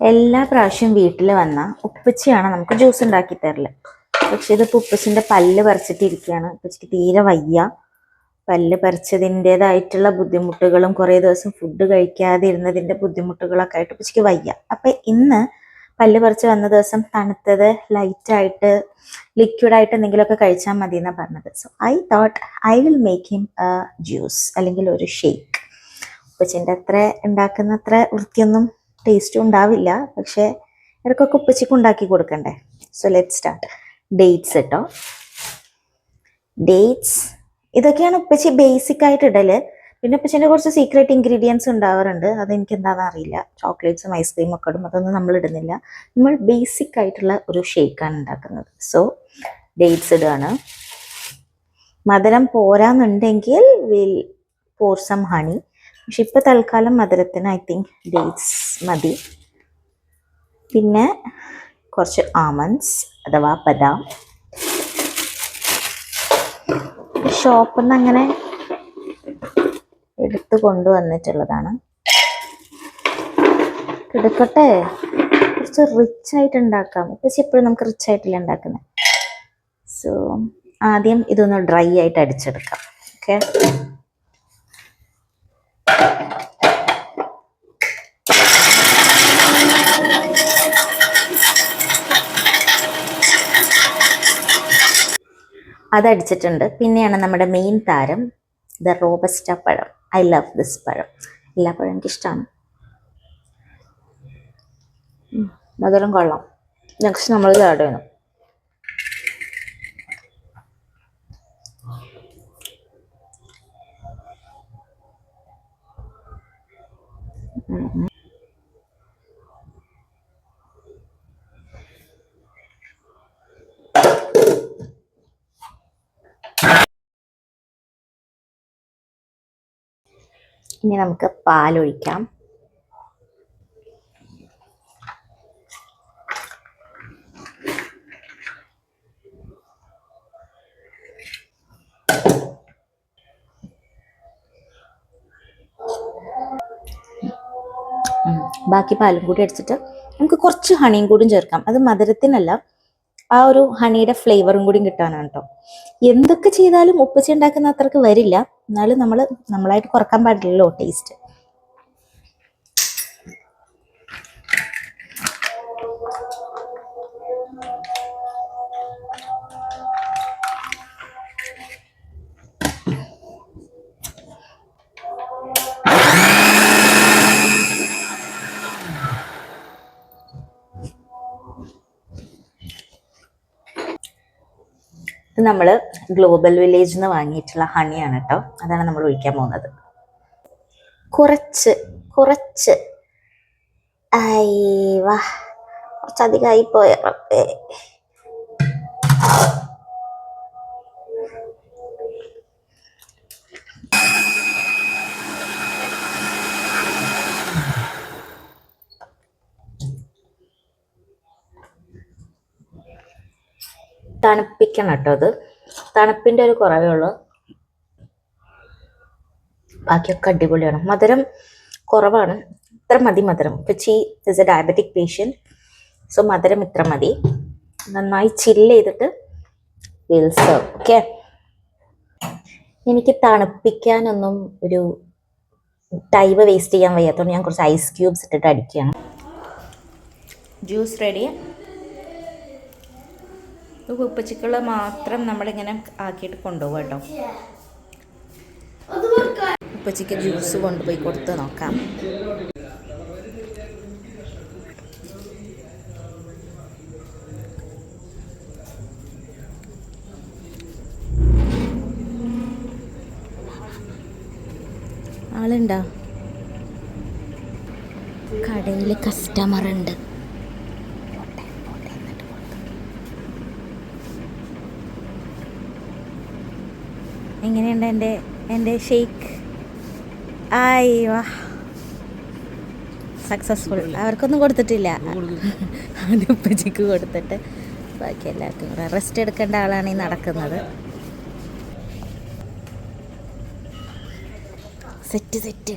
എല്ലാ പ്രാവശ്യം വീട്ടിൽ വന്ന ഉപ്പച്ചിയാണ് നമുക്ക് ജ്യൂസ് ഉണ്ടാക്കി തരൽ. പക്ഷെ ഇതിപ്പോൾ ഉപ്പച്ചിന്റെ പല്ല് പറിച്ചിട്ടിരിക്കുകയാണ് ഉപ്പച്ചിക്ക് തീരെ വയ്യ. പല്ല് പറിച്ചതിന്റെതായിട്ടുള്ള ബുദ്ധിമുട്ടുകളും കുറേ ദിവസം ഫുഡ് കഴിക്കാതെ ഇരുന്നതിന്റെ ബുദ്ധിമുട്ടുകളൊക്കെ ആയിട്ട് ഉപ്പച്ചിക്ക് വയ്യ. അപ്പം ഇന്ന് പല്ല് പറിച്ച് വന്ന ദിവസം തണുത്തത് ലൈറ്റായിട്ട് ലിക്വിഡായിട്ട് എന്തെങ്കിലുമൊക്കെ കഴിച്ചാൽ മതി എന്നാണ് പറഞ്ഞത് so I thought I will make him juice അല്ലെങ്കിൽ ഒരു ഷേക്ക് ഉപ്പച്ചിന്റെ അത്ര ഉണ്ടാക്കുന്ന അത്ര വൃത്തിയൊന്നും ടേസ്റ്റും ഉണ്ടാവില്ല. പക്ഷേ ഇടയ്ക്കൊക്കെ ഉപ്പച്ചിക്ക് ഉണ്ടാക്കി കൊടുക്കണ്ടേ? സോ ലെറ്റ് സ്റ്റാർട്ട് ഡേറ്റ്സ് കേട്ടോ ഡേറ്റ്സ് ഇതൊക്കെയാണ് ഉപ്പച്ചി ബേസിക് ആയിട്ട് ഇടൽ. പിന്നെ ഉപ്പച്ചിന്റെ കുറച്ച് സീക്രട്ട് ഇൻഗ്രീഡിയൻസ് ഉണ്ടാവാറുണ്ട്. അതെനിക്ക് എന്താണെന്ന് അറിയില്ല. ചോക്ലേറ്റ്സും ഐസ്ക്രീം ഒക്കെ ഇടും. അതൊന്നും നമ്മൾ ഇടുന്നില്ല. നമ്മൾ ബേസിക് ആയിട്ടുള്ള ഒരു ഷേക്കാണ് ഉണ്ടാക്കുന്നത്. സോ ഡേറ്റ്സ് ഇടുകയാണ് മധുരം പോരാന്നുണ്ടെങ്കിൽ വിൽ പോർ സം ഹണി പക്ഷെ ഇപ്പൊ തൽക്കാലം മധുരത്തിന് ഐ തിങ്ക് ഡേറ്റ്സ് മതി. പിന്നെ കുറച്ച് ആമണ്ട്സ് അഥവാ ബദാം. ഷോപ്പിൽ നിന്ന് അങ്ങനെ എടുത്തു കൊണ്ടുവന്നിട്ടുള്ളതാണ്. എടുക്കട്ടെ. കുറച്ച് റിച്ച് ആയിട്ട് ഉണ്ടാക്കാം ഇപ്പം എപ്പോഴും നമുക്ക് റിച്ച് ആയിട്ടില്ല ഉണ്ടാക്കുന്നത് സോ ആദ്യം ഇതൊന്ന് ഡ്രൈ ആയിട്ട് അടിച്ചെടുക്കാം. ഓക്കെ അതടിച്ചിട്ടുണ്ട്. പിന്നെയാണ് നമ്മുടെ മെയിൻ താരം ദ റോബസ്റ്റ പഴം. ഐ ലവ് ദിസ് പഴം. എല്ലാ പഴം എനിക്ക് ഇഷ്ടമാണ് മധുരം കൊള്ളാം നെക്സ്റ്റ് നമ്മൾ ഇത് ഇനി നമുക്ക് പാലൊഴിക്കാം. ബാക്കി പാലും കൂടി അടിച്ചിട്ട് നമുക്ക് കുറച്ച് ഹണിയും കൂടി ചേർക്കാം. അത് മധുരത്തിനല്ല ആ ഒരു ഹണിയുടെ ഫ്ലേവറും കൂടി കിട്ടാനാണ് കേട്ടോ എന്തൊക്കെ ചെയ്താലും ഉപ്പച്ചി ഉണ്ടാക്കുന്ന അത്രയ്ക്ക് വരില്ല. എന്നാലും നമ്മൾ നമ്മളായിട്ട് കുറയ്ക്കാൻ പാടില്ലല്ലോ ടേസ്റ്റ് ഇത് നമ്മൾ ഗ്ലോബൽ വില്ലേജിൽ നിന്ന് വാങ്ങിയിട്ടുള്ള ഹണിയാണ് കേട്ടോ അതാണ് നമ്മൾ ഒഴിക്കാൻ പോകുന്നത്. കുറച്ച് കുറച്ച്. വാ. കുറച്ചധികമായി പോയ. തണുപ്പിക്കണം കേട്ടോ അത്. തണുപ്പിന്റെ ഒരു കുറവേ ഉള്ളൂ. ബാക്കിയൊക്കെ അടിപൊളിയാണ്. മധുരം കുറവാണ്. ഇത്ര മതി മധുരം. She is a diabetic patient so മധുരം ഇത്ര മതി. നന്നായി ചില്ല് ചെയ്തിട്ട് വിൽ സെർവ് ഓക്കെ എനിക്ക് തണുപ്പിക്കാനൊന്നും ഒരു ടൈവ് വേസ്റ്റ് ചെയ്യാൻ വയ്യാത്തതുകൊണ്ട് ഞാൻ കുറച്ച് ഐസ് ക്യൂബ്സ് ഇട്ടിട്ട് അടിക്കുകയാണ്. ജ്യൂസ് റെഡി ഉപ്പച്ചിക്കുള്ള മാത്രം നമ്മളിങ്ങനെ ആക്കിയിട്ട് കൊണ്ടുപോകും കേട്ടോ. ഉപ്പച്ചിക്ക് ജ്യൂസ് കൊണ്ടുപോയി കൊടുത്ത് നോക്കാം. ആളുണ്ടോ? കടയിൽ കസ്റ്റമർ ഉണ്ട്. എങ്ങനെയുണ്ട് എന്റെ എന്റെ ഷെയ്ക്ക് ആയി വാ. സക്സസ്ഫുൾ അവർക്കൊന്നും കൊടുത്തിട്ടില്ല. ഉപ്പച്ചിക്ക് കൊടുത്തിട്ട് ബാക്കി എല്ലാവർക്കും കൂടെ റെസ്റ്റ് എടുക്കേണ്ട ആളാണ് ഈ നടക്കുന്നത്. Set set